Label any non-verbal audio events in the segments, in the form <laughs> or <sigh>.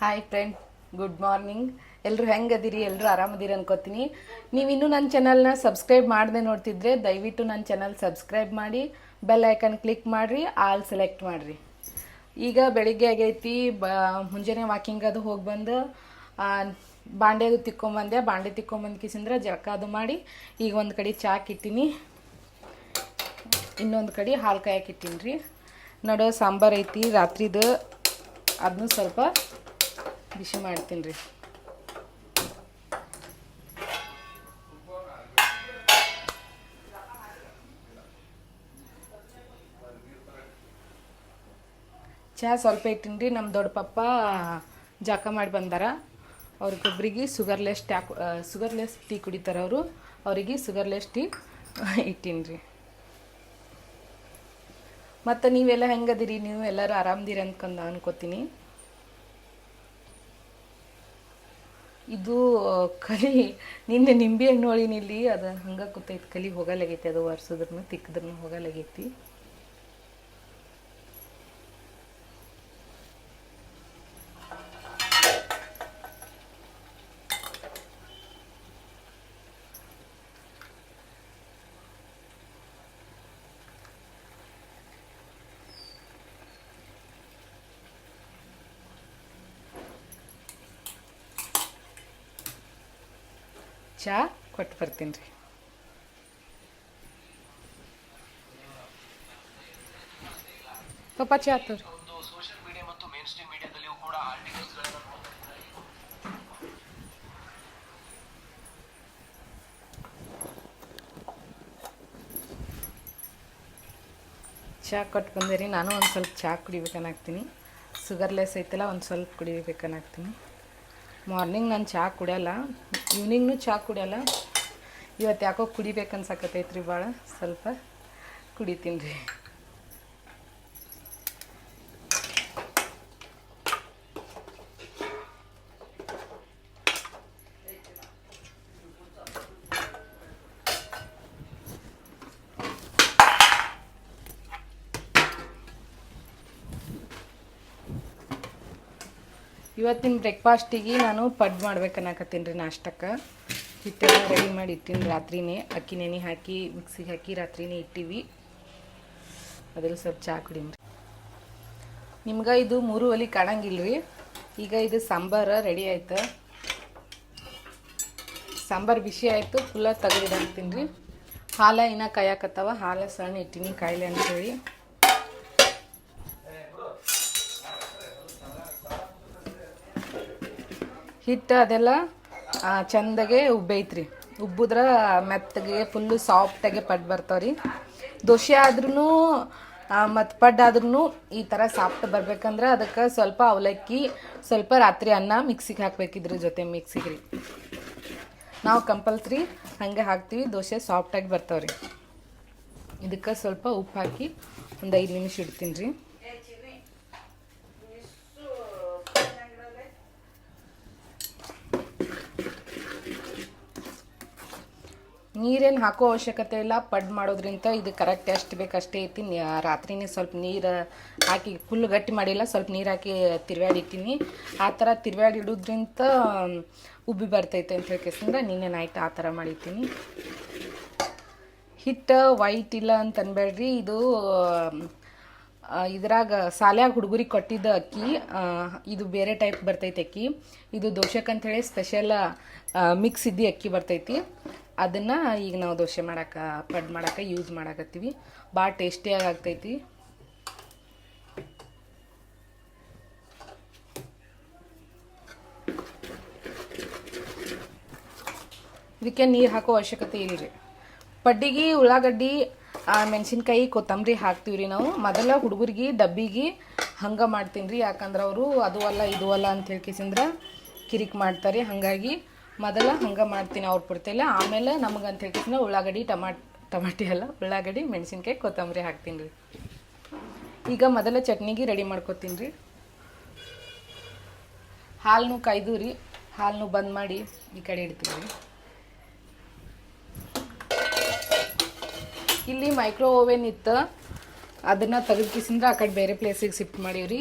Hi friend good morning ಎಲ್ಲರೂ ಹೆಂಗದಿರಿ? ಎಲ್ಲರೂ ಆರಾಮದಿರಿ ಅನ್ಕೋತೀನಿ. ನೀವು ಇನ್ನೂ ನನ್ನ ಚಾನಲ್ನ ಸಬ್ಸ್ಕ್ರೈಬ್ ಮಾಡದೆ ನೋಡ್ತಿದ್ರೆ ದಯವಿಟ್ಟು ನನ್ನ ಚಾನಲ್ ಸಬ್ಸ್ಕ್ರೈಬ್ ಮಾಡಿ ಬೆಲ್ ಐಕನ್ ಕ್ಲಿಕ್ ಮಾಡಿರಿ ಆಲ್ ಸೆಲೆಕ್ಟ್ ಮಾಡಿರಿ. ಈಗ ಬೆಳಿಗ್ಗೆ ಆಗೈತಿ, ಬ, ಮುಂಜಾನೆ ವಾಕಿಂಗ್ ಅದು ಹೋಗಿ ಬಂದು ಬಾಂಡೆ ಅದು ತಿಕ್ಕೊಂಬಂದೆ ಬಾಂಡೆ ತಿಕ್ಕೊಂಬಂದು ಕಿಸಿಂದ್ರೆ ಜಳಕ ಅದು ಮಾಡಿ, ಈಗ ಒಂದು ಕಡೆ ಚಾಕ್ ಇಟ್ಟಿನಿ ಇನ್ನೊಂದು ಕಡೆ ಹಾಲು ಕಾಯಕ್ಕೆ ಇಟ್ಟೀನಿ ರೀ ನೋಡೋ, ಸಾಂಬಾರು ಐತಿ, ರಾತ್ರಿದು. ಅದನ್ನು ಸ್ವಲ್ಪ ಬಿಸಿ ಮಾಡ್ತೀನಿ ರೀ. ಚಹಾ ಸ್ವಲ್ಪ ಇಟ್ಟೀನಿ ರೀ. ನಮ್ಮ ದೊಡ್ಡ ಪಪ್ಪ ಜಾಕ ಮಾಡಿ ಬಂದಾರ. ಅವ್ರಿಗೊಬ್ರಿಗೆ ಸುಗರ್ಲೆಸ್ ಟ್ಯಾ ಸುಗರ್ಲೆಸ್ ಟೀ ಕುಡಿತಾರೆ ಅವರು. ಅವರಿಗೆ ಸುಗರ್ಲೆಸ್ ಟೀ ಇಟ್ಟೀನಿ ರೀ. ಮತ್ತು ನೀವೆಲ್ಲ ಹೆಂಗದಿರಿ? ನೀವು ಎಲ್ಲರೂ ಆರಾಮದಿರಿ ಅನ್ಕೊಂಡು ಅನ್ಕೋತೀನಿ. ಇದು ಕಲಿ, ನಿನ್ನೆ ನಿಂಬೆ ಹಣ್ಣು ಹೊಳಿನಿಲ್ಲಿ ಅದು ಹಂಗೆ ಕೂತೈತಿ. ಕಲಿ ಹೋಗಲಾಗೈತಿ ಅದು ಒರ್ಸಿದ್ರೂ ತಿಕ್ಕಿದ್ರೂ ಹೋಗಲಾಗೈತಿ. ಚಹಾ ಕೊಟ್ಟು ಬರ್ತೀನಿ ರೀ. ಪಪ್ಪ ಚಹಾ ತೋರಿ ಚಹಾ ಕೊಟ್ಟು ಬಂದೆ ರೀ. ನಾನು ಒಂದು ಸ್ವಲ್ಪ ಚಹಾ ಕುಡಿಬೇಕನ್ನಾಗ್ತೀನಿ. ಶುಗರ್ಲೆಸ್ ಐತಲ್ಲ ಒಂದು ಸ್ವಲ್ಪ ಕುಡಿಬೇಕನ್ನಾಗ್ತೀನಿ. ಮಾರ್ನಿಂಗ್ ನಾನು ಚಹಾ ಕುಡಿಯಲ್ಲ. ಈವ್ನಿಂಗ್ನು ಚಹಾ ಕುಡಿಯಲ್ಲ. ಇವತ್ತು ಯಾಕೋ ಕುಡಿಬೇಕು ಕುಡಿಬೇಕನ್ಸಕತ್ತೈತ್ರಿ ಭಾಳ ಸ್ವಲ್ಪ ಕುಡಿತೀನಿ ರೀ. ಇವತ್ತಿನ ಬ್ರೇಕ್ಫಾಸ್ಟಿಗೆ ನಾನು ಪಡ್ ಮಾಡ್ಬೇಕನ್ನಕತ್ತೀನಿ ರೀ ನಾಷ್ಟಕ್ಕೆ. ಹಿಟ್ಟೆಲ್ಲ ರೆಡಿ ಮಾಡಿ ಇಟ್ಟಿನಿ ರಾತ್ರಿನೇ. ಅಕ್ಕಿ ನೆನೆ ಹಾಕಿ, ಮಿಕ್ಸಿಗೆ ಹಾಕಿ ರಾತ್ರಿನೇ ಇಟ್ಟಿವಿ. ಅದ್ರಲ್ಲಿ ಸ್ವಲ್ಪ ಚಹಾ ಕುಡಿಮ್ರಿ ನಿಮ್ಗೆ ಇದು ಮೂರು ಒಲಿ ಕಾಣಂಗಿಲ್ರಿ ಈಗ ಇದು ಸಾಂಬಾರು ರೆಡಿ ಆಯ್ತು. ಸಾಂಬಾರು ಬಿಸಿ ಆಯಿತು ಫುಲ್ಲ ತೆಗೆದಿಡಾಕ್ತೀನಿ ರೀ. ಹಾಲು ಇನ್ನೂ ಕಾಯಕತ್ತವ. ಹಾಲು ಸಣ್ಣ ಇಟ್ಟಿನಿ ಕಾಯಿಲೆ ಅಂತೇಳಿ. ಹಿಟ್ಟು ಅದೆಲ್ಲ ಚಂದಗೆ ಉಬ್ಬೈತ್ರಿ. ಉಬ್ಬಿದ್ರೆ ಮೆತ್ತಗೆ ಫುಲ್ಲು ಸಾಫ್ಟಾಗೆ ಪಡ್ ರೀ. ದೋಸೆ ಆದ್ರೂ ಮತ್ತು ಪಡ್ ಆದ್ರೂ ಈ ಥರ ಸಾಫ್ಟ್ ಬರ್ಬೇಕಂದ್ರೆ ಅದಕ್ಕೆ ಸ್ವಲ್ಪ ಅವಲಕ್ಕಿ, ಸ್ವಲ್ಪ ರಾತ್ರಿ ಅನ್ನ ಮಿಕ್ಸಿಗೆ ಹಾಕ್ಬೇಕಿದ್ರ ಜೊತೆ ಮಿಕ್ಸಿಗೆ ರೀ. ನಾವು ಕಂಪಲ್ಸರಿ ಹಾಗೆ ಹಾಕ್ತೀವಿ, ದೋಸೆ ಸಾಫ್ಟಾಗಿ ಬರ್ತಾವ್ರಿ ಇದಕ್ಕೆ ಸ್ವಲ್ಪ ಉಪ್ಪು ಹಾಕಿ ಒಂದು ಐದು ನಿಮಿಷ ಇಡ್ತೀನಿ ರೀ. ನೀರೇನು ಹಾಕೋ ಅವಶ್ಯಕತೆ ಇಲ್ಲ, ಪಡ್ ಮಾಡೋದ್ರಿಂದ ಇದು ಕರೆಕ್ಟ್ ಎಷ್ಟು ಅಷ್ಟೇ ಐತಿ. ರಾತ್ರಿನೇ ಸ್ವಲ್ಪ ನೀರು ಹಾಕಿ ಫುಲ್ ಗಟ್ಟಿ ಮಾಡಿಲ್ಲ, ಸ್ವಲ್ಪ ನೀರು ಹಾಕಿ ತಿರ್ವ್ಯಾಡಿ ಇಟ್ಟಿನಿ ಆ ಥರ ತಿರ್ವ್ಯಾಡಿ ಇಡೋದ್ರಿಂದ ಉಬ್ಬಿ ಬರ್ತೈತೆ ಅಂತ ಹೇಳ್ಕೇಸಿಂದ ನಿನ್ನೆ ನೈಟ್ ಆ ಥರ ಮಾಡಿರ್ತೀನಿ. ಹಿಟ್ಟು ವೈಟ್ ಇಲ್ಲ ಅಂತ ಅನ್ಬೇಡ್ರಿ. ಇದು ಇದ್ರಾಗ ಸಾಲ್ಯಾಗ ಹುಡುಗರಿಗೆ ಕೊಟ್ಟಿದ್ದ ಅಕ್ಕಿ ಇದು ಬೇರೆ ಟೈಪ್ ಬರ್ತೈತೆ ಅಕ್ಕಿ. ಇದು ದೋಷಕ್ಕಂಥೇಳಿ ಸ್ಪೆಷಲ್ ಮಿಕ್ಸ್ ಇದ್ದು ಅಕ್ಕಿ ಬರ್ತೈತಿ. ಅದನ್ನು ಈಗ ನಾವು ದೋಸೆ ಮಾಡಕ್ಕೆ ಪಡ್ ಮಾಡೋಕೆ ಯೂಸ್ ಮಾಡಕತ್ತೀವಿ. ಭಾಳ ಟೇಸ್ಟಿಯಾಗಿ ಆಗ್ತೈತಿ ಇದಕ್ಕೆ ನೀರು ಹಾಕೋ ಅವಶ್ಯಕತೆ ಇಲ್ಲ ರೀ ಪಡ್ಡಿಗೆ, ಉಳ್ಳಾಗಡ್ಡಿ ಮೆಣಸಿನ್ಕಾಯಿ, ಕೊತ್ತಂಬರಿ ಹಾಕ್ತೀವಿ ರೀ ನಾವು. ಮೊದಲ ಹುಡುಗರಿಗೆ, ಡಬ್ಬಿಗೆ ಹಂಗೆ ಮಾಡ್ತೀನಿ ರೀ ಯಾಕಂದ್ರೆ ಅವರು ಅದು ಅಲ್ಲ, ಇದು ಅಲ್ಲ ಅಂತ ಹೇಳ್ಕೇಸಿಂದ್ರೆ ಕಿರಿಕ್ ಮಾಡ್ತಾರೆ. ಹಾಗಾಗಿ ಮೊದಲ ಹಂಗೆ ಮಾಡ್ತೀನಿ ಅವ್ರ ಪುಡ್ತಿಲ್ಲ ಆಮೇಲೆ ನಮಗೆ ಅಂತ ಹೇಳ್ತಿದ್ನ ಉಳ್ಳಾಗಡ್ಡಿ, ಟಮಾಟ್, ಟಮಾಟಿ ಅಲ್ಲ ಉಳ್ಳಾಗಡ್ಡಿ, ಮೆಣಸಿನ್ಕಾಯಿ, ಕೊತ್ತಂಬರಿ ಹಾಕ್ತೀನಿ ರೀ. ಈಗ ಮೊದಲ ಚಟ್ನಿಗೆ ರೆಡಿ ಮಾಡ್ಕೊತೀನಿ ರೀ. ಹಾಲನ್ನು ಕಾಯ್ದು ರೀ. ಹಾಲನ್ನು ಬಂದ್ ಮಾಡಿ ಈ ಕಡೆ ಇಡ್ತೀವಿ ಇಲ್ಲಿ ಮೈಕ್ರೋ ಓವೆನ್ ಇತ್ತು ಅದನ್ನು ತೆಗೆದು ಕಿಸಿಂದ್ರೆ ಆ ಕಡೆ ಬೇರೆ ಪ್ಲೇಸಿಗೆ ಶಿಫ್ಟ್ ಮಾಡೀವಿ ರೀ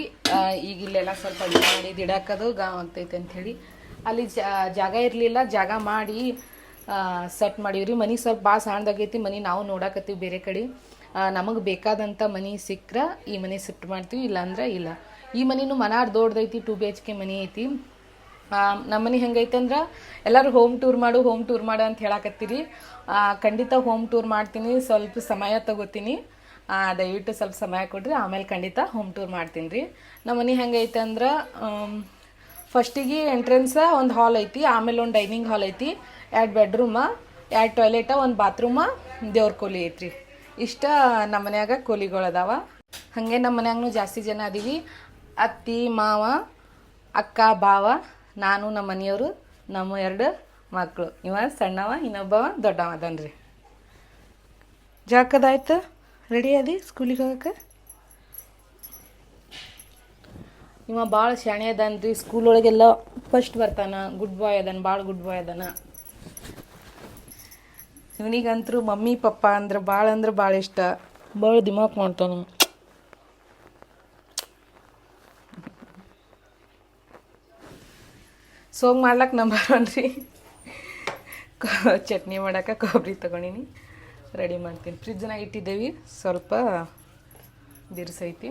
ಈಗ ಇಲ್ಲೆಲ್ಲ ಸ್ವಲ್ಪ ಅಡುಗೆ ಮಾಡಿ ಇಡಾಕದು ಗಾವ್ ಆಗ್ತೈತೆ ಅಂಥೇಳಿ ಅಲ್ಲಿ ಜಾಗ ಇರಲಿಲ್ಲ, ಜಾಗ ಮಾಡಿ ಸೆಟ್ ಮಾಡೀವ್ರಿ. ಮನೆ ಸ್ವಲ್ಪ ಭಾಳ ಸಣ್ಣದಾಗೈತಿ, ಮನೆ ನಾವು ನೋಡಾಕತ್ತೀವಿ ಬೇರೆ ಕಡೆ. ನಮಗೆ ಬೇಕಾದಂಥ ಮನೆ ಸಿಕ್ಕರೆ ಈ ಮನೆ ಶಿಫ್ಟ್ ಮಾಡ್ತೀವಿ, ಇಲ್ಲಾಂದ್ರೆ ಇಲ್ಲ. ಈ ಮನೆನೂ ಮನಾರ್ ದೊಡ್ಡದೈತಿ, ಟು ಬಿ ಎಚ್ ಕೆ ಮನೆ ಐತಿ. ನಮ್ಮ ಮನೆ ಹೆಂಗೈತೆ ಅಂದ್ರೆ ಎಲ್ಲರೂ ಹೋಮ್ ಟೂರ್ ಮಾಡು, ಹೋಮ್ ಟೂರ್ ಮಾಡು ಅಂತ ಹೇಳಕತ್ತೀರಿ. ಖಂಡಿತ ಹೋಮ್ ಟೂರ್ ಮಾಡ್ತೀನಿ, ಸ್ವಲ್ಪ ಸಮಯ ತಗೋತೀನಿ. ದಯವಿಟ್ಟು ಸ್ವಲ್ಪ ಸಮಯ ಕೊಡ್ರಿ, ಆಮೇಲೆ ಖಂಡಿತ ಹೋಮ್ ಟೂರ್ ಮಾಡ್ತೀನಿ ರೀ. ನಮ್ಮ ಮನೆ ಹೆಂಗೈತೆ ಅಂದ್ರೆ ಫಸ್ಟಿಗೆ ಎಂಟ್ರೆನ್ಸ ಒಂದು ಹಾಲ್ ಐತಿ, ಆಮೇಲೆ ಒಂದು ಡೈನಿಂಗ್ ಹಾಲ್ ಐತಿ, ಎರಡು ಬೆಡ್ರೂಮ, ಎರಡು ಟಾಯ್ಲೆಟ, ಒಂದು ಬಾತ್ರೂಮ, ದೇವ್ರ ಕೋಲಿ ಐತ್ರಿ. ಇಷ್ಟ ನಮ್ಮ ಮನ್ಯಾಗ ಕೋಲಿಗಳು ಅದಾವ. ಹಾಗೆ ನಮ್ಮ ಮನ್ಯಾಗೂ ಜಾಸ್ತಿ ಜನ ಅದೀವಿ. ಅತ್ತಿ, ಮಾವ, ಅಕ್ಕ ಬಾವ ನಾನು, ನಮ್ಮ ಮನೆಯವರು, ನಮ್ಮ ಎರಡು ಮಕ್ಕಳು ಇವ ಸಣ್ಣವ, ಇನ್ನೊಬ್ಬವ ದೊಡ್ಡವ ಅದನ್ರಿ. ಜಾಕದಾಯ್ತು ರೆಡಿ ಅದಿ ಸ್ಕೂಲಿಗೆ ಹೋಗಕ್ಕೆ? ಇವ ಭಾಳ ಶಾಣೆ ರೀ ಸ್ಕೂಲ್ ಒಳಗೆಲ್ಲ ಫಸ್ಟ್ ಬರ್ತಾನ. ಗುಡ್ ಬಾಯ್ ಅದಾನ ಭಾಳ ಗುಡ್ ಬಾಯ್ ಅದಾನ. ಇವನಿಗಂತರೂ ಮಮ್ಮಿ ಪಪ್ಪ ಅಂದ್ರೆ ಭಾಳ ಅಂದ್ರೆ ಭಾಳ ಇಷ್ಟ. ಭಾಳ ದಿಮಾಕ್ ಮಾಡ್ತಾನ ಸೋಗ್ ಮಾಡ್ಲಕ್ಕೆ ನಂಬರ್ ಒನ್ ರೀ. ಚಟ್ನಿ ಮಾಡಕ್ಕೆ ಕೊಬ್ಬರಿ ತಗೊಂಡಿನಿ. ರೆಡಿ ಮಾಡ್ತೀನಿ. ಫ್ರಿಜ್ನಾಗ ಇಟ್ಟಿದ್ದೇವೆ. ಸ್ವಲ್ಪ ಬಿರ್ಸೈತಿ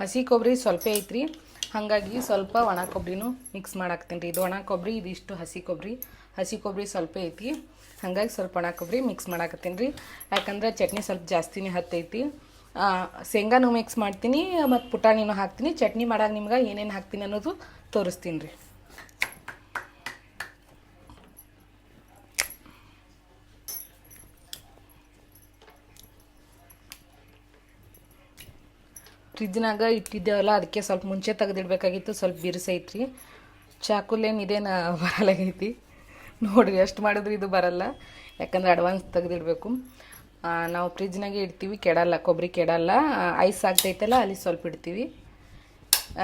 ಹಸಿ ಕೊಬ್ಬರಿ ಸ್ವಲ್ಪ ಐತ್ರಿ. ಹಾಗಾಗಿ ಸ್ವಲ್ಪ ಒಣ ಕೊಬ್ಬರಿನೂ ಮಿಕ್ಸ್ ಮಾಡಾಕ್ತೀನಿ ರೀ. ಇದು ಒಣ ಕೊಬ್ಬರಿ ಇದಿಷ್ಟು ಹಸಿ ಕೊಬ್ಬರಿ ಹಸಿ ಕೊಬ್ಬರಿ ಸ್ವಲ್ಪ ಐತಿ ಹಾಗಾಗಿ ಸ್ವಲ್ಪ ಒಣ ಕೊಬ್ಬರಿ ಮಿಕ್ಸ್ ಮಾಡಾಕತ್ತೀನಿ ರೀ. ಯಾಕಂದ್ರೆ ಚಟ್ನಿ ಸ್ವಲ್ಪ ಜಾಸ್ತಿನೇ ಹತ್ತೈತಿ. ಶೇಂಗಾನು ಮಿಕ್ಸ್ ಮಾಡ್ತೀನಿ, ಮತ್ತು ಪುಟಾಣಿನೂ ಹಾಕ್ತೀನಿ. ಚಟ್ನಿ ಮಾಡಾಗ ನಿಮ್ಗೆ ಏನೇನು ಹಾಕ್ತೀನಿ ಅನ್ನೋದು ತೋರಿಸ್ತೀನಿ ರೀ. ಫ್ರಿಜ್ನಾಗ ಇಟ್ಟಿದ್ದೇವಲ್ಲ, ಅದಕ್ಕೆ ಸ್ವಲ್ಪ ಮುಂಚೆ ತೆಗೆದಿಡ್ಬೇಕಾಗಿತ್ತು, ಸ್ವಲ್ಪ ಬಿರುಸೈತ್ರಿ ಚಾಕುಲೇನಿದೇನು ಬರಲಾಗೈತಿ. ನೋಡಿರಿ, ಎಷ್ಟು ಮಾಡಿದ್ರು ಇದು ಬರಲ್ಲ. ಯಾಕಂದ್ರೆ ಅಡ್ವಾನ್ಸ್ ತೆಗೆದಿಡಬೇಕು. ನಾವು ಫ್ರಿಜ್ನಾಗೆ ಇಡ್ತೀವಿ, ಕೆಡಲ್ಲ, ಕೊಬ್ಬರಿ ಕೆಡಲ್ಲ. ಐಸ್ ಆಗ್ತೈತಲ್ಲ, ಅಲ್ಲಿ ಸ್ವಲ್ಪ ಇಡ್ತೀವಿ.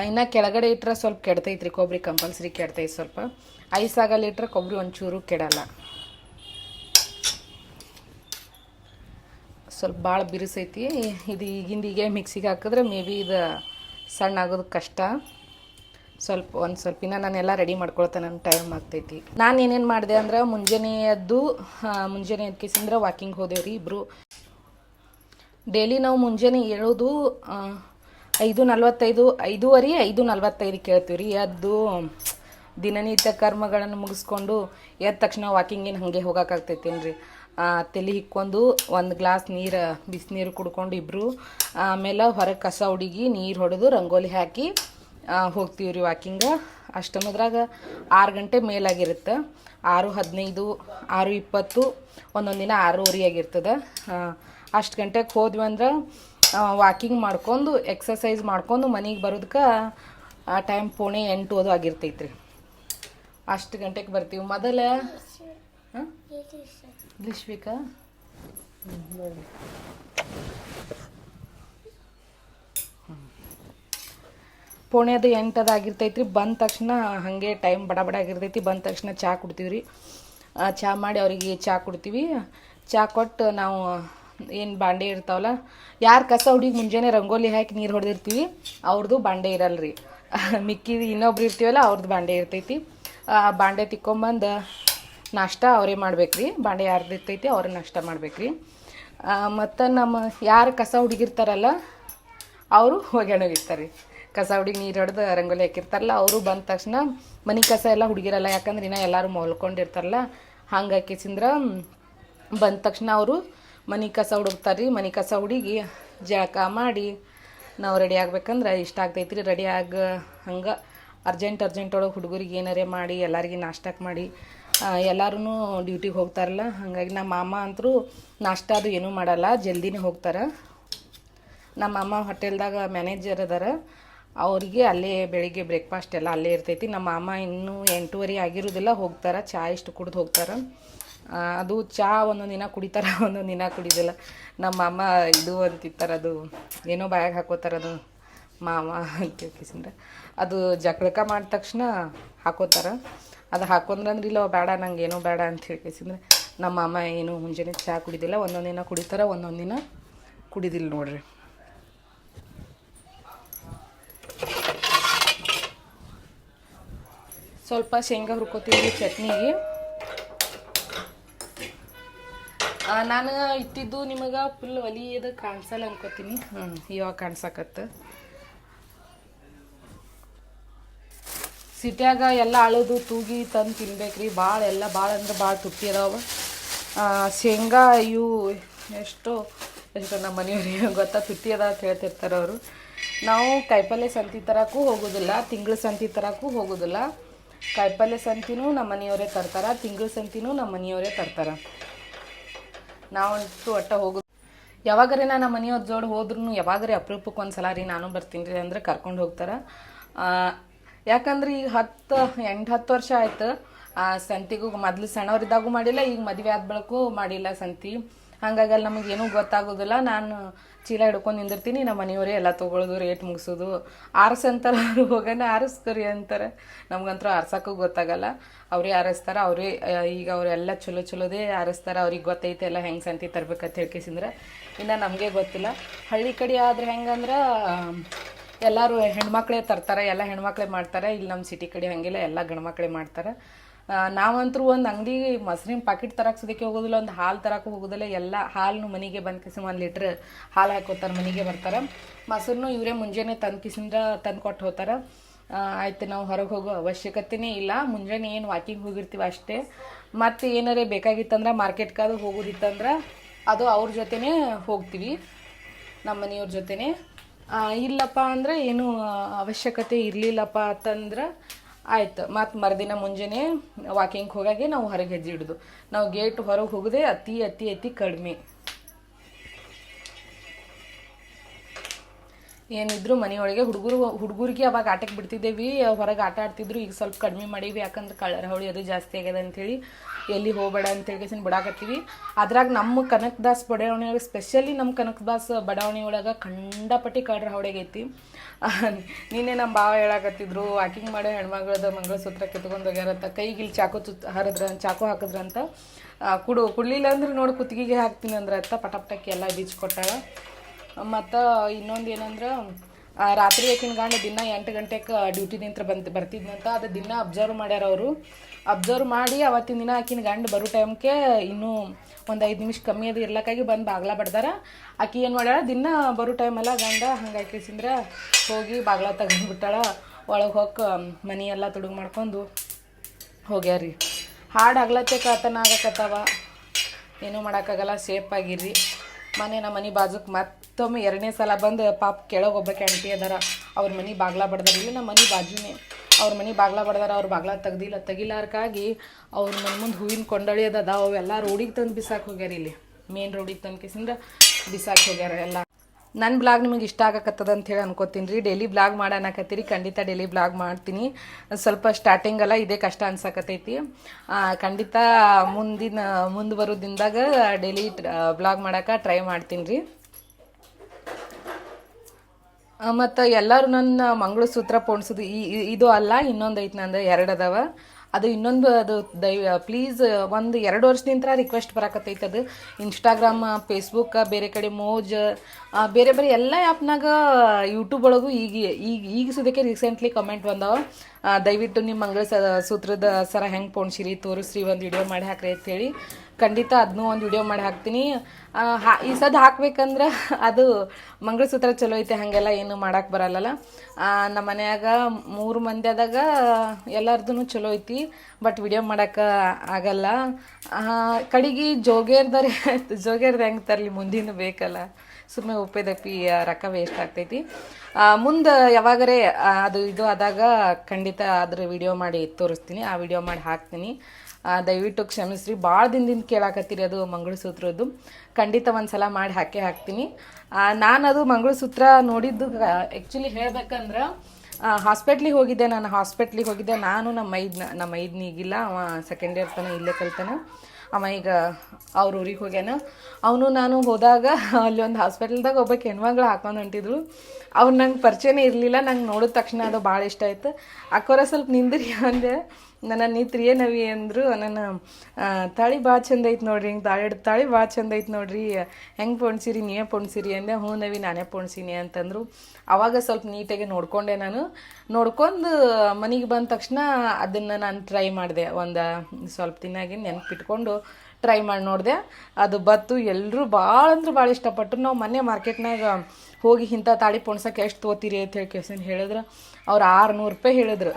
ಇನ್ನು ಕೆಳಗಡೆ ಇಟ್ಟರೆ ಸ್ವಲ್ಪ ಕೆಡ್ತೈತ್ರಿ, ಕೊಬ್ಬರಿ ಕಂಪಲ್ಸರಿ ಕೆಡ್ತೈತೆ ಸ್ವಲ್ಪ. ಐಸ್ ಆಗಲ್ಲಿ ಇಟ್ಟರೆ ಕೊಬ್ಬರಿ ಒಂಚೂರು ಕೆಡಲ್ಲ. ಸ್ವಲ್ಪ ಭಾಳ ಬಿರುಸೈತಿ. ಇದು ಈಗಿಂದ ಈಗ ಮಿಕ್ಸಿಗೆ ಹಾಕಿದ್ರೆ ಮೇ ಬಿ ಇದು ಸಣ್ಣ ಆಗೋದು ಕಷ್ಟ. ಸ್ವಲ್ಪ ಒಂದು ಸ್ವಲ್ಪ ಇನ್ನ ನಾನೆಲ್ಲ ರೆಡಿ ಮಾಡ್ಕೊಳ್ತೇನೆ ನನ್ನ ಟೈಮ್ ಆಗ್ತೈತಿ. ನಾನು ಏನೇನು ಮಾಡಿದೆ ಅಂದ್ರೆ ಮುಂಜಾನೆ ಎದ್ದು ಮುಂಜಾನೆ ಎದ್ದು ವಾಕಿಂಗ್ ಹೋದೇವ್ರಿ ಇಬ್ಬರು ಡೈಲಿ ನಾವು ಮುಂಜಾನೆ ಏಳೋದು ಐದು ನಲ್ವತ್ತೈದು, ಐದೂವರೆ, ಐದು ನಲ್ವತ್ತೈದು ಕೇಳ್ತೀವಿ ರೀ ಎದ್ದು ದಿನನಿತ್ಯ ಕರ್ಮಗಳನ್ನು ಮುಗಿಸ್ಕೊಂಡು ಎದ್ದ ತಕ್ಷಣ ವಾಕಿಂಗ್ ಹಾಗೆ ಹೋಗೋಕ್ಕಾಗ್ತೈತೇನು ಹೋಗೋಕ್ಕಾಗ್ತೈತೇನ್ರಿ ತಲೆ ಹಿಕ್ಕೊಂಡು ಒಂದು ಗ್ಲಾಸ್ ನೀರು, ಬಿಸಿನೀರು ಕುಡ್ಕೊಂಡು ಇಬ್ಬರು ಆಮೇಲೆ ಹೊರಗೆ ಕಸ ಹುಡುಗಿ ನೀರು ಹೊಡೆದು ರಂಗೋಲಿ ಹಾಕಿ ಹೋಗ್ತೀವಿ ರೀ ವಾಕಿಂಗ ಅಷ್ಟಮದ್ರಾಗ ಆರು ಗಂಟೆ ಮೇಲಾಗಿರುತ್ತೆ. ಆರು ಹದಿನೈದು, ಆರು ಇಪ್ಪತ್ತು, ಒಂದೊಂದು ದಿನ ಆರೂವರೆ ಆಗಿರ್ತದೆ. ಅಷ್ಟು ಗಂಟೆಗೆ ಹೋದ್ವಿ ಅಂದ್ರೆ ವಾಕಿಂಗ್ ಮಾಡ್ಕೊಂಡು ಎಕ್ಸಸೈಸ್ ಮಾಡ್ಕೊಂಡು ಮನೆಗೆ ಬರೋದಕ್ಕೆ ಟೈಮ್ ಪೋಣೆ ಎಂಟು ಅದು ಆಗಿರ್ತೈತ್ರಿ. ಅಷ್ಟು ಗಂಟೆಗೆ ಬರ್ತೀವಿ. ಮೊದಲ ಹಾಂ ಇಂಗ್ಲೀಷ್ ಬೇಕಾ ಹ್ಮ್, ನೋಡಿ. ಪೋಣೆ ಅದು ಎಂಟದು ಆಗಿರ್ತೈತ್ರಿ. ಬಂದ ತಕ್ಷಣ ಹಾಗೆ ಟೈಮ್ ಬಡ ಬಡ ಆಗಿರ್ತೈತಿ. ಬಂದ ತಕ್ಷಣ ಚಹಾ ಕುಡ್ತೀವಿ ರೀ ಚಹಾ ಮಾಡಿ ಅವರಿಗೆ ಚಹಾ ಕೊಡ್ತೀವಿ. ಚಹಾ ಕೊಟ್ಟು ನಾವು ಏನು ಬಾಂಡೆ ಇರ್ತಾವಲ್ಲ ಯಾರು ಕಸ ಹುಡುಗಿ ಮುಂಜಾನೆ ರಂಗೋಲಿ ಹಾಕಿ ನೀರು ಹೊಡೆದಿರ್ತೀವಿ ಅವ್ರದ್ದು ಬಾಂಡೆ ಇರಲ್ಲ ರೀ <laughs> ಮಿಕ್ಕಿದ ಇನ್ನೊಬ್ರು ಇರ್ತೀವಲ್ಲ ಅವ್ರದ್ದು ಬಾಂಡೆ ಇರ್ತೈತಿ. ಆ ಬಾಂಡೆ ತಿಕ್ಕೊಂಬಂದು ನಾಷ್ಟ ಅವರೇ ಮಾಡ್ಬೇಕ್ರಿ. ಬಾಂಡೆ ಯಾರ್ದು ಇರ್ತೈತಿ ಅವ್ರೇ ನಾಷ್ಟ ಮಾಡ್ಬೇಕ್ರಿ. ಮತ್ತು ನಮ್ಮ ಯಾರು ಕಸ ಹುಡುಗಿರ್ತಾರಲ್ಲ, ಅವರು ಒಗ್ಯಾಣೋಗಿರ್ತಾರೆ ಕಸ ಹುಡುಗಿ ನೀರು ಹೊಡೆದು ರಂಗೋಲಿ ಹಾಕಿರ್ತಾರಲ್ಲ, ಅವರು ಬಂದ ತಕ್ಷಣ ಮನೆ ಕಸ ಎಲ್ಲ ಹುಡುಗಿರಲ್ಲ, ಯಾಕಂದ್ರೆ ಇನ್ನೂ ಎಲ್ಲರೂ ಮಲ್ಕೊಂಡಿರ್ತಾರಲ್ಲ, ಹಂಗೆ ಹಾಕಿಸಿಂದ್ರ ಬಂದ ತಕ್ಷಣ ಅವರು ಮನೆ ಕಸ ಹುಡುಕ್ತಾರೆ ರೀ ಮನೆ ಕಸ ಹುಡುಗಿ ಜಳಕ ಮಾಡಿ ನಾವು ರೆಡಿ ಆಗ್ಬೇಕಂದ್ರೆ ಇಷ್ಟ ಆಗ್ತೈತಿ ರೀ ರೆಡಿ ಆಗ ಹಂಗೆ ಅರ್ಜೆಂಟ್ ಅರ್ಜೆಂಟ್ ಒಳಗೆ ಹುಡುಗರಿಗೆ ಏನಾರೇ ಮಾಡಿ, ಎಲ್ಲರಿಗೆ ನಾಷ್ಟಕ್ಕೆ ಮಾಡಿ ಎಲ್ಲರೂ ಡ್ಯೂಟಿಗೆ ಹೋಗ್ತಾರಲ್ಲ, ಹಾಗಾಗಿ ನಮ್ಮ ಮಾಮ ಅಂತರೂ ನಾಷ್ಟ ಅದು ಏನೂ ಮಾಡಲ್ಲ, ಜಲ್ದಿನೇ ಹೋಗ್ತಾರೆ. ನಮ್ಮ ಮಾಮ ಹೋಟೆಲ್ದಾಗ ಮ್ಯಾನೇಜರ್ ಅದಾರ. ಅವರಿಗೆ ಅಲ್ಲೇ ಬೆಳಿಗ್ಗೆ ಬ್ರೇಕ್ಫಾಸ್ಟ್ ಎಲ್ಲ ಅಲ್ಲೇ ಇರ್ತೈತಿ. ನಮ್ಮ ಮಾಮ ಇನ್ನೂ ಎಂಟೂವರೆ ಆಗಿರೋದಿಲ್ಲ, ಹೋಗ್ತಾರೆ, ಚಾ ಇಷ್ಟು ಕುಡ್ದು ಹೋಗ್ತಾರೆ. ಅದು ಚಾ ಒಂದೊಂದು ದಿನ ಕುಡಿತಾರ, <laughs> ಒಂದೊಂದು ದಿನ ಕುಡಿದಿಲ್ಲ. ನಮ್ಮ ಮಾಮ ಇದು ಅಂತಿರ್ತಾರೆ, ಅದು ಏನೋ ಬಾಯಾಗ ಹಾಕೋತಾರೆ ಅದು. ಮಾಮ <laughs> ಅಂತ ಕಿಸಿಂದ್ರೆ. ಅದು ಜಗಳಕ ಮಾಡಿದ ತಕ್ಷಣ ಹಾಕೋತಾರ. ಅದು ಹಾಕೊಂಡ್ರಂದ್ರೆ ಇಲ್ಲ ಬೇಡ ನಂಗೆ ಏನೋ ಬೇಡ ಅಂತ ಹೇಳ್ಕೇಸಿಂದ್ರೆ ನಮ್ಮ ಅಮ್ಮ ಏನು ಮುಂಜಾನೆ ಚಹಾ ಕುಡಿದಿಲ್ಲ, ಒಂದೊಂದು ದಿನ ಕುಡಿತಾರೆ, ಒಂದೊಂದು ದಿನ ಕುಡಿದಿಲ್ಲ ನೋಡ್ರಿ. ಸ್ವಲ್ಪ ಶೇಂಗಾ ಹುರ್ಕೋತೀವಿ ಚಟ್ನಿಗೆ. ನಾನು ಇಟ್ಟಿದ್ದು ನಿಮಗೆ ಫುಲ್ ಒಲಿಯದ ಕಾಣಿಸಲ್ಲ ಅನ್ಕೋತೀನಿ. ಇವಾಗ ಕಾಣ್ಸಕತ್ತ. ಸಿಟ್ಯಾಗ ಎಲ್ಲ ಅಳದು, ತೂಗಿ ತಂದು ತಿನ್ಬೇಕ್ರಿ. ಭಾಳ ಎಲ್ಲ ಭಾಳ ಅಂದ್ರೆ ಭಾಳ ತುಟ್ಟಿ ಅದಾವ. ಶೇಂಗಾ ಇವು ಎಷ್ಟು ಎಷ್ಟು ನಮ್ಮ ಮನೆಯವ್ರಿಗೆ <laughs> ಗೊತ್ತಾ ತುಟ್ಟಿ ಅದ ಅಂತ ಹೇಳ್ತಿರ್ತಾರೆ ಅವರು. ನಾವು ಕಾಯಿಪಲ್ಯ ಸಂತಿ ತರಕ್ಕೂ ಹೋಗೋದಿಲ್ಲ, ತಿಂಗಳ ಸಂತಿ ತರಕ್ಕೂ ಹೋಗೋದಿಲ್ಲ. ಕಾಯಿಪಲ್ಯ ಸಂತಿನೂ ನಮ್ಮ ಮನೆಯವರೇ ತರ್ತಾರೆ, ತಿಂಗಳ ಸಂತಿನೂ ನಮ್ಮ ಮನೆಯವರೇ ತರ್ತಾರೆ. ನಾವಂತೂ ಒಟ್ಟ ಹೋಗೋದು. ಯಾವಾಗರೆ ನಾನು ನಮ್ಮ ಮನೆಯವ್ರ ಜೋಡಿ ಹೋದ್ರೂ ಯಾವಾಗರೆ ಅಪರೂಪಕ್ಕೆ ಒಂದು ಸಲ ರೀ ನಾನು ಬರ್ತೀನಿ ರೀ ಅಂದ್ರೆ ಕರ್ಕೊಂಡು ಹೋಗ್ತಾರೆ. ಯಾಕಂದ್ರೆ ಈಗ ಹತ್ತು, ಎಂಟು, ಹತ್ತು ವರ್ಷ ಆಯ್ತು. ಆ ಸಂತಿಗೂ ಮೊದ್ಲು ಸಣ್ಣವರಿದ್ದಾಗೂ ಮಾಡಿಲ್ಲ, ಈಗ ಮದುವೆ ಆದ ಬಳಕು ಮಾಡಿಲ್ಲ ಸಂತಿ. ಹಾಗಾಗಿ ಅಲ್ಲಿ ನಮಗೇನೂ ಗೊತ್ತಾಗೋದಿಲ್ಲ. ನಾನು ಚೀಲ ಹಿಡ್ಕೊಂಡು ನಿಂದಿರ್ತೀನಿ. ನಮ್ಮ ಮನೆಯವರೇ ಎಲ್ಲ ತೊಗೊಳೋದು ರೇಟ್ ಮುಗಿಸೋದು. ಆರ್ಸ್ ಅಂತಾರೆ ಅವ್ರು ಹೋಗೋಣ ಆರಿಸ್ಕರಿ ಅಂತಾರೆ. ನಮ್ಗಂತೂ ಆರ್ಸೋಕ್ಕೂ ಗೊತ್ತಾಗಲ್ಲ. ಅವರೇ ಆರಿಸ್ತಾರೆ, ಅವರೇ ಈಗ ಅವರೆಲ್ಲ ಚಲೋ ಚಲೋದೇ ಆರಿಸ್ತಾರೆ. ಅವ್ರಿಗೆ ಗೊತ್ತೈತೆ ಎಲ್ಲ ಹೆಂಗೆ ಸಂತಿ ತರ್ಬೇಕಂತ ಹೇಳ್ಕೇಸಿಂದ್ರೆ. ಇನ್ನು ನಮಗೆ ಗೊತ್ತಿಲ್ಲ. ಹಳ್ಳಿ ಕಡೆ ಆದ್ರೆ ಹೆಂಗಂದ್ರೆ ಎಲ್ಲರೂ ಹೆಣ್ಮಕ್ಳೇ ತರ್ತಾರೆ, ಎಲ್ಲ ಹೆಣ್ಮಕ್ಳೇ ಮಾಡ್ತಾರೆ. ಇಲ್ಲಿ ನಮ್ಮ ಸಿಟಿ ಕಡೆ ಹಂಗಿಲ್ಲ ಎಲ್ಲ ಗಂಡ್ಮಕ್ಳೇ ಮಾಡ್ತಾರೆ. ನಾವಂತರೂ ಒಂದು ಅಂಗಡಿ ಮೊಸರಿನ ಪಾಕಿಟ್ ತರಕ್ಕೆ ಸದ್ಯಕ್ಕೆ ಹೋಗೋದಿಲ್ಲ, ಒಂದು ಹಾಲು ತರಕ್ಕೆ ಹೋಗೋದಿಲ್ಲ. ಎಲ್ಲ ಹಾಲು ಮನೆಗೆ ಬಂದು ಕಿಸಿ ಒಂದು ಲೀಟ್ರ್ ಹಾಲು ಹಾಕೋತಾರೆ ಮನೆಗೆ ಬರ್ತಾರೆ. ಮೊಸರನ್ನು ಇವರೇ ಮುಂಜಾನೆ ತಂದು ಕಿಸಿಂದ ತಂದು ಕೊಟ್ಟು ಹೋಗ್ತಾರೆ ಆಯ್ತು ನಾವು ಹೊರಗೆ ಹೋಗೋ ಅವಶ್ಯಕತೆನೇ ಇಲ್ಲ. ಮುಂಜಾನೆ ಏನು ವಾಕಿಂಗ್ ಹೋಗಿರ್ತೀವಿ ಅಷ್ಟೇ. ಮತ್ತು ಏನಾರೇ ಬೇಕಾಗಿತ್ತಂದ್ರೆ ಮಾರ್ಕೆಟ್ಗಾದ್ರೂ ಹೋಗೋದಿತ್ತಂದ್ರೆ ಅದು ಅವ್ರ ಜೊತೆನೇ ಹೋಗ್ತೀವಿ. ನಮ್ಮ ಮನೆಯವ್ರ ಜೊತೆನೇ. ಇಲ್ಲಪ್ಪ ಅಂದರೆ ಏನು ಅವಶ್ಯಕತೆ ಇರಲಿಲ್ಲಪ್ಪ ಅಂತಂದ್ರೆ ಆಯ್ತು. ಮತ್ತು ಮರುದಿನ ಮುಂಜಾನೆ ವಾಕಿಂಗ್ ಹೋಗಾಗೆ ನಾವು ಹೊರಗೆ ಹೆಜ್ಜೆ ಇಡೋದು ನಾವು ಗೇಟ್ ಹೊರಗೆ ಹೋಗದೆ ಅತಿ ಅತಿ ಅತಿ ಕಡಿಮೆ. ಏನಿದ್ರು ಮನೆಯೊಳಗೆ ಹುಡುಗರು ಹುಡುಗರಿಗೆ ಅವಾಗ ಆಟಕ್ಕೆ ಬಿಡ್ತಿದ್ದೇವಿ, ಹೊರಗೆ ಆಟ ಆಡ್ತಿದ್ರು, ಈಗ ಸ್ವಲ್ಪ ಕಡಿಮೆ ಮಾಡೀವಿ. ಯಾಕಂದ್ರೆ ಕಳ್ಳರ ಹೊಳಿ ಅದು ಜಾಸ್ತಿ ಆಗ್ಯದ ಅಂತೇಳಿ ಎಲ್ಲಿ ಹೋಗಬೇಡ ಅಂತೇಳಿ ಕೇಸಿನ ಬಿಡಾಕತ್ತೀವಿ. ಅದ್ರಾಗ ನಮ್ಮ ಕನಕದಾಸ್ ಬಡಾವಣೆ ಒಳಗೆ ಸ್ಪೆಷಲಿ ನಮ್ಮ ಕನಕದಾಸ್ ಬಡಾವಣೆ ಒಳಗೆ ಖಂಡಪಟ್ಟಿ ಕಳ್ಳರ ಹೊಡೆಗೈತಿ ನಿನ್ನೆ ನಮ್ಮ ಭಾವ ಹೇಳಾಕತ್ತಿದ್ರು, ವಾಕಿಂಗ್ ಮಾಡೋ, ಹೆಣ್ಮಗಳದ ಮಂಗಳಸೂತ್ರ ಕಿತ್ಕೊಂಡು ಹೋಗ್ಯಾರಂತ. ಕೈಗೆ ಇಲ್ಲಿ ಚಾಕು ತುತ್ ಹರಿದ್ರ, ಚಾಕು ಹಾಕಿದ್ರಂತ. ಕುಡು, ಕುಡ್ಲಿಲ್ಲ ಅಂದ್ರೆ ನೋಡಿ, ಕುತ್ತಿಗೆಗೆ ಹಾಕ್ತೀನಿ ಅಂದ್ರೆ ಪಟ ಪಟಕ್ಕೆ ಎಲ್ಲ ಬೀಚ್ ಕೊಟ್ಟಾಳ. ಮತ್ತು ಇನ್ನೊಂದು ಏನಂದ್ರೆ ರಾತ್ರಿ ಆಕಿನ ಗಂಡ ದಿನ ಎಂಟು ಗಂಟೆಗೆ ಡ್ಯೂಟಿ ನಿಂತ್ರ ಬಂತ ಬರ್ತಿದ್ನಂತ, ಅದು ದಿನ ಅಬ್ಸರ್ವ್ ಮಾಡ್ಯಾರ ಅವರು. ಅಬ್ಸರ್ವ್ ಮಾಡಿ ಅವತ್ತಿನ ದಿನ ಆಕಿನ ಗಂಡ ಬರೋ ಟೈಮ್ಗೆ ಇನ್ನೂ ಒಂದು ಐದು ನಿಮಿಷ ಕಮ್ಮಿ ಅದು ಇರ್ಲಕ್ಕಾಗಿ ಬಂದು ಬಾಗ್ಲ ಬಡ್ದಾರ. ಆಕಿ ಏನು ಮಾಡ್ಯಾರ ದಿನ ಬರೋ ಟೈಮಲ್ಲ ಗಂಡ ಹಂಗೆ ಆಕಿಸಿಂದ್ರೆ ಹೋಗಿ ಬಾಗ್ಲ ತೆಗೆದ್ಬಿಟ್ಟಾಳ ಒಳಗೆ ಹೋಗಿ ಮನಿ ಎಲ್ಲ ತುಡುಗು ಮಾಡ್ಕೊಂಡು ಹೋಗ್ಯಾರಿ ಹಾಡು ಆಗ್ಲತ್ತೆ ಕತನ ಆಗಕತ್ತಾವ. ಏನೂ ಮಾಡೋಕ್ಕಾಗಲ್ಲ ಸೇಫ್ ಆಗಿರ್ರಿ. ಮನೆ ನಮ್ಮ ಮನೆ ಬಾಜುಕ್ ಮತ್ತೊಮ್ಮೆ ಎರಡನೇ ಸಲ ಬಂದು ಪಾಪ ಕೆಳಗೆ ಒಬ್ಬಕ್ಕೆ ಆಂಟಿ ಅದಾರ, ಅವ್ರ ಮನೆ ಬಾಗ್ಲ ಬಡ್ದಾರ. ಇಲ್ಲಿ ನಮ್ಮ ಮನೆ ಬಾಜುನೇ. ಅವ್ರ ಮನೆ ಬಾಗ್ಲ ಬಡ್ದಾರ, ಅವ್ರ ಬಾಗ್ಲ ತೆಗ್ದಿಲ್ಲ, ತೆಗಿಲಾರ್ಕಾಗಿ ಅವ್ರ ಮನೆ ಮುಂದೆ ಹೂವಿನ ಕೊಂಡಳಿ ಅದ ಅವೆಲ್ಲ ರೋಡಿಗೆ ತಂದು ಬಿಸಾಕಿ ಹೋಗ್ಯಾರ ಇಲ್ಲಿ. ಮೇನ್ ರೋಡಿಗೆ ತಂದು ಕಿಸಿಂದ ಬಿಸಾಕಿ ಹೋಗ್ಯಾರ ಎಲ್ಲ. ನನ್ನ ಬ್ಲಾಗ್ ನಿಮಗೆ ಇಷ್ಟ ಆಗಕತ್ತದ ಅಂತ ಹೇಳಿ ಅನ್ಕೋತೀನಿ ರೀ ಡೈಲಿ ಬ್ಲಾಗ್ ಮಾಡೋಣಕತ್ತೀರಿ ಖಂಡಿತ ಡೈಲಿ ಬ್ಲಾಗ್ ಮಾಡ್ತೀನಿ. ಸ್ವಲ್ಪ ಸ್ಟಾರ್ಟಿಂಗ್ ಅಲ್ಲ, ಇದೇ ಕಷ್ಟ ಅನ್ಸಕತ್ತೈತಿ. ಖಂಡಿತ ಮುಂದಿನ ಮುಂದೆ ಬರೋ ದಿನದಾಗ ಡೈಲಿ ಬ್ಲಾಗ್ ಮಾಡಕ್ಕೆ ಟ್ರೈ ಮಾಡ್ತೀನಿ ರೀ ಮತ್ತು ಎಲ್ಲರೂ ನನ್ನ ಮಂಗಳಸೂತ್ರ ಪೋಣಿಸೋದು ಈ ಇದು ಅಲ್ಲ, ಇನ್ನೊಂದು ಐತೆ ನಂದು ಎರಡು ಅದಾವ. ಅದು ಇನ್ನೊಂದು ಅದು ದಯ ಪ್ಲೀಸ್ ಒಂದು ಎರಡು ವರ್ಷದಿಂದ ರಿಕ್ವೆಸ್ಟ್ ಬರಾಕತ್ತೈತೆ ಅದು. ಇನ್ಸ್ಟಾಗ್ರಾಮ್ ಫೇಸ್ಬುಕ್ ಬೇರೆ ಕಡೆ ಮೋಜ್ ಬೇರೆ ಬೇರೆ ಎಲ್ಲ ಆ್ಯಪ್ನಾಗ ಯೂಟ್ಯೂಬ್ ಒಳಗೂ ಈಗ ಈಗ ಈಗ ಸುದಕ್ಕೆ ರೀಸೆಂಟ್ಲಿ ಕಮೆಂಟ್ ಬಂದವ. ದಯವಿಟ್ಟು ನಿಮ್ಮ ಮಂಗಳ ಸೂತ್ರದ ಸರ ಹೆಂಗೆ ಪೋಣಿಸಿರಿ, ತೋರಿಸ್ರಿ, ಒಂದು ವಿಡಿಯೋ ಮಾಡಿ ಹಾಕ್ರಿ ಅಂತೇಳಿ. ಖಂಡಿತ ಅದನ್ನೂ ಒಂದು ವಿಡಿಯೋ ಮಾಡಿ ಹಾಕ್ತೀನಿ. ಹಾ- ಈ ಸದ್ ಹಾಕ್ಬೇಕಂದ್ರೆ ಅದು ಮಂಗಳಸೂತ್ರ ಚಲೋ ಐತೆ, ಹಾಗೆಲ್ಲ ಏನು ಮಾಡಕ್ಕೆ ಬರಲ್ಲಲ್ಲ. ನಮ್ಮ ಮನ್ಯಾಗ ಮೂರು ಮಂದಿ ಆದಾಗ ಚಲೋ ಐತಿ ಬಟ್ ವಿಡಿಯೋ ಮಾಡಕ್ಕೆ ಆಗಲ್ಲ. ಕಡೆಗೆ ಜೋಗೇರ್ದಾರೆ ಜೋಗೇರ್ದು ಹೆಂಗೆ ತರಲಿ, ಮುಂದಿನ ಬೇಕಲ್ಲ. ಸುಮ್ಮನೆ ಉಪ್ಪೇದಪ್ಪಿ ರೊಕ್ಕ ವೇಸ್ಟ್ ಆಗ್ತೈತಿ ಮುಂದೆ ಯಾವಾಗರೆ ಅದು ಇದು ಆದಾಗ ಖಂಡಿತ ಅದ್ರ ವಿಡಿಯೋ ಮಾಡಿ ತೋರಿಸ್ತೀನಿ. ಆ ವಿಡಿಯೋ ಮಾಡಿ ಹಾಕ್ತೀನಿ. ದಯವಿಟ್ಟು ಕ್ಷಮಿಸ್ರಿ. ಭಾಳ ದಿನದಿಂದ ಕೇಳಾಕತ್ತೀರಿ ಅದು ಮಂಗಳಸೂತ್ರದ್ದು. ಖಂಡಿತ ಒಂದು ಸಲ ಮಾಡಿ ಹಾಕೇ ಹಾಕ್ತೀನಿ. ನಾನು ಅದು ಮಂಗಳಸೂತ್ರ ನೋಡಿದ್ದು ಆ್ಯಕ್ಚುಲಿ ಹೇಳ್ಬೇಕಂದ್ರೆ ಹಾಸ್ಪಿಟ್ಲಿಗೆ ಹೋಗಿದ್ದೆ ನಾನು. ಹಾಸ್ಪಿಟ್ಲಿಗೆ ಹೋಗಿದ್ದೆ. ನಾನು ನಮ್ಮ ಮೈದ್ನ ನಮ್ಮ ಮೈದ್ನಿಗಿಲ್ಲ ಅವ ಸೆಕೆಂಡ್ ಇಯರ್ ತನ ಇಲ್ಲೇ ಕಲ್ತಾನೆ. ಅವ ಈಗ ಅವ್ರ ಊರಿಗೆ ಹೋಗ್ಯಾನ. ಅವನು, ನಾನು ಹೋದಾಗ ಅಲ್ಲಿ ಒಂದು ಹಾಸ್ಪಿಟಲ್ದಾಗ ಒಬ್ಬ ಹೆಣ್ಮಗಳು ಹಾಕೊಂಡು ಹೊಂಟಿದ್ರು. ಅವ್ರು ನಂಗೆ ಪರಿಚಯನೇ ಇರಲಿಲ್ಲ, ನಂಗೆ ನೋಡಿದ ತಕ್ಷಣ ಅದು ಭಾಳ ಇಷ್ಟ ಆಯಿತು. ಅಕ್ಕೋರ ಸ್ವಲ್ಪ ನಿಂದ್ರಿ <laughs> ಅಂದೆ. ನನ್ನ ನೀತ್ರಿ ನವಿ ಅಂದರು, ನನ್ನ ತಾಳಿ ಭಾಳ ಚಂದ ಐತೆ ನೋಡ್ರಿ, ಹಿಂಗೆ ತಾಳಿ ತಾಳಿ ಭಾಳ ಚಂದ ಐತೆ ನೋಡ್ರಿ, ಹೆಂಗೆ ಪೊಣ್ಸಿರಿ ನೀವೇ ಪೊಣ್ಸಿರಿ ಅಂದೆ. ಹ್ಞೂ ನವಿ, ನಾನೇ ಪೊಣ್ಸೀನಿ ಅಂತಂದರು. ಅವಾಗ ಸ್ವಲ್ಪ ನೀಟಾಗಿ ನೋಡ್ಕೊಂಡೆ ನಾನು. ನೋಡ್ಕೊಂಡು ಮನೆಗೆ ಬಂದ ತಕ್ಷಣ ಅದನ್ನು ನಾನು ಟ್ರೈ ಮಾಡಿದೆ. ಒಂದು ಸ್ವಲ್ಪ ದಿನಾಗಿ ನೆನಪಿಟ್ಕೊಂಡು ಟ್ರೈ ಮಾಡಿ ನೋಡಿದೆ. ಅದು ಬತ್ತು ಎಲ್ಲರೂ ಭಾಳ ಅಂದ್ರೆ ಭಾಳ ಇಷ್ಟಪಟ್ಟರು ನಾವು ಮೊನ್ನೆ ಮಾರ್ಕೆಟ್ನಾಗ ಹೋಗಿ ಇಂಥ ತಾಳಿ ಪೊಣ್ಸಕ್ಕೆ ಎಷ್ಟು ತೊಗೋತೀರಿ ಅಂತ ಹೇಳಿ ಕೇಸನ್ ಹೇಳಿದ್ರು. ಅವ್ರು ಆರುನೂರು ರೂಪಾಯಿ ಹೇಳಿದ್ರು.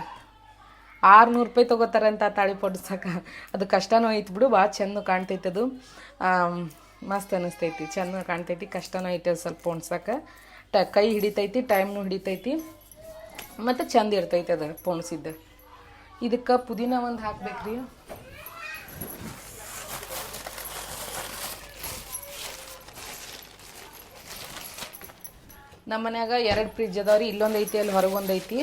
ಆರುನೂರು ರೂಪಾಯಿ ತೊಗೋತಾರಂತ ತಾಳಿ ಪೊಡ್ಸಕ್ಕೆ ಅದು ಕಷ್ಟನೂ ಐತಿ ಬಿಡು ಭಾಳ ಚೆಂದ ಕಾಣ್ತೈತೆ ಅದು. ಮಸ್ತ್ ಅನ್ನಿಸ್ತೈತಿ ಚೆಂದ ಕಾಣ್ತೈತಿ, ಕಷ್ಟನೂ ಐತೆ ಸ್ವಲ್ಪ ಪೊಣ್ಸಕ್ಕೆ ಟ ಕೈ ಹಿಡಿತೈತಿ ಟೈಮ್ನು ಹಿಡಿತೈತಿ, ಮತ್ತು ಚಂದ ಇರ್ತೈತಿ ಅದು ಪೋಣಿಸಿದ್ದ ಇದಕ್ಕೆ ಪುದೀನ ಒಂದು ಹಾಕ್ಬೇಕ್ರಿ. ನಮ್ಮ ಮನ್ಯಾಗ ಎರಡು ಫ್ರಿಜ್ ಅದಾವ್ರಿ ಇಲ್ಲೊಂದು ಐತಿ ಅಲ್ಲಿ ಹೊರಗೊಂದು ಐತಿ.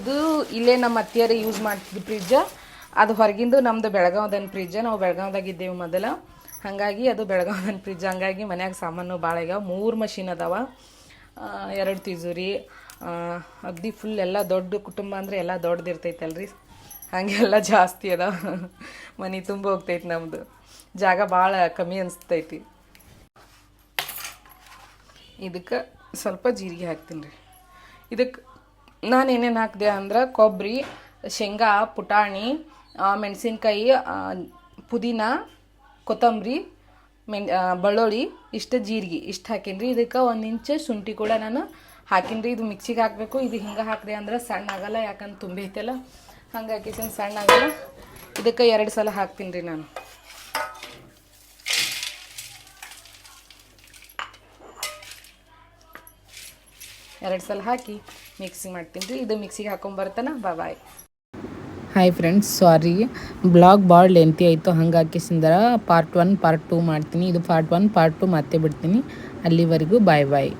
ಇದು ಇಲ್ಲೇ ನಮ್ಮ ಅತ್ತಿಯರು ಯೂಸ್ ಮಾಡ್ತಿದ್ದು ಫ್ರಿಜ್ಜ ಅದು ಹೊರಗಿಂದು ನಮ್ಮದು ಬೆಳಗಾವ್ದನ್ ಫ್ರಿಜ್ಜ ನಾವು ಬೆಳಗಾವ್ದಾಗ ಇದ್ದೇವೆ ಮೊದಲ. ಹಾಗಾಗಿ ಅದು ಬೆಳಗಾವ್ದನ್ ಫ್ರಿಜ್ ಹಂಗಾಗಿ ಮನ್ಯಾಗ ಸಾಮಾನು ಭಾಳ ಆಗ್ಯಾವ. ಮೂರು ಮಷಿನ್ ಅದಾವ. ಎರಡು ತಿಜೋರಿ ಅಗ್ದಿ ಫುಲ್ ಎಲ್ಲ ದೊಡ್ಡ ಕುಟುಂಬ ಅಂದರೆ ಎಲ್ಲ ದೊಡ್ಡದಿರ್ತೈತಲ್ರಿ. ಹಾಗೆಲ್ಲ ಜಾಸ್ತಿ ಅದ ಮನೆ ತುಂಬ ಹೋಗ್ತೈತಿ ನಮ್ಮದು ಜಾಗ ಭಾಳ ಕಮ್ಮಿ ಅನಿಸ್ತೈತಿ. ಇದಕ್ಕೆ ಸ್ವಲ್ಪ ಜೀರಿಗೆ ಹಾಕ್ತೀನಿ ರೀ ಇದಕ್ಕೆ ನಾನು ಏನೇನು ಹಾಕಿದೆ ಅಂದ್ರೆ ಕೊಬ್ಬರಿ ಶೇಂಗಾ, ಪುಟಾಣಿ ಮೆಣಸಿನ್ಕಾಯಿ ಪುದೀನ, ಕೊತ್ತಂಬರಿ ಮೆಣ್ ಬಳ್ಳೊಳ್ಳಿ, ಇಷ್ಟು ಜೀರಿಗೆ, ಇಷ್ಟು ಹಾಕೀನಿ ರೀ ಇದಕ್ಕೆ ಒಂದು ಇಂಚು ಶುಂಠಿ ಕೂಡ ನಾನು ಹಾಕೀನಿ ರೀ ಇದು ಮಿಕ್ಸಿಗೆ ಹಾಕಬೇಕು. ಇದು ಹಿಂಗೆ ಹಾಕಿದೆ ಅಂದ್ರೆ ಸಣ್ಣ ಆಗಲ್ಲ, ಯಾಕಂದ್ರೆ ತುಂಬೈತಲ್ಲ ಹಂಗೆ ಹಾಕಿಸಿನ ಸಣ್ಣ ಆಗಲ್ಲ. ಇದಕ್ಕೆ ಎರಡು ಸಲ ಹಾಕ್ತೀನಿ ರೀ ನಾನು. ಎರಡು ಸಲ ಹಾಕಿ ಮಿಕ್ಸಿ ಮಾಡ್ತೀನಿ ರೀ ಇದು ಮಿಕ್ಸಿಗೆ ಹಾಕೊಂಬರ್ತಾನ bye hi friends sorry blog ಭಾಳ ಲೆಂತಿ ಆಯಿತು. ಹಂಗಾಗಿ ಸಿಂದರ ಪಾರ್ಟ್ ಒನ್ ಪಾರ್ಟ್ ಟೂ ಮಾಡ್ತೀನಿ. ಇದು ಪಾರ್ಟ್ ಒನ್ ಪಾರ್ಟ್ ಟು ಮತ್ತೆ ಬಿಡ್ತೀನಿ. ಅಲ್ಲಿವರೆಗೂ ಬಾಯ್ ಬಾಯ್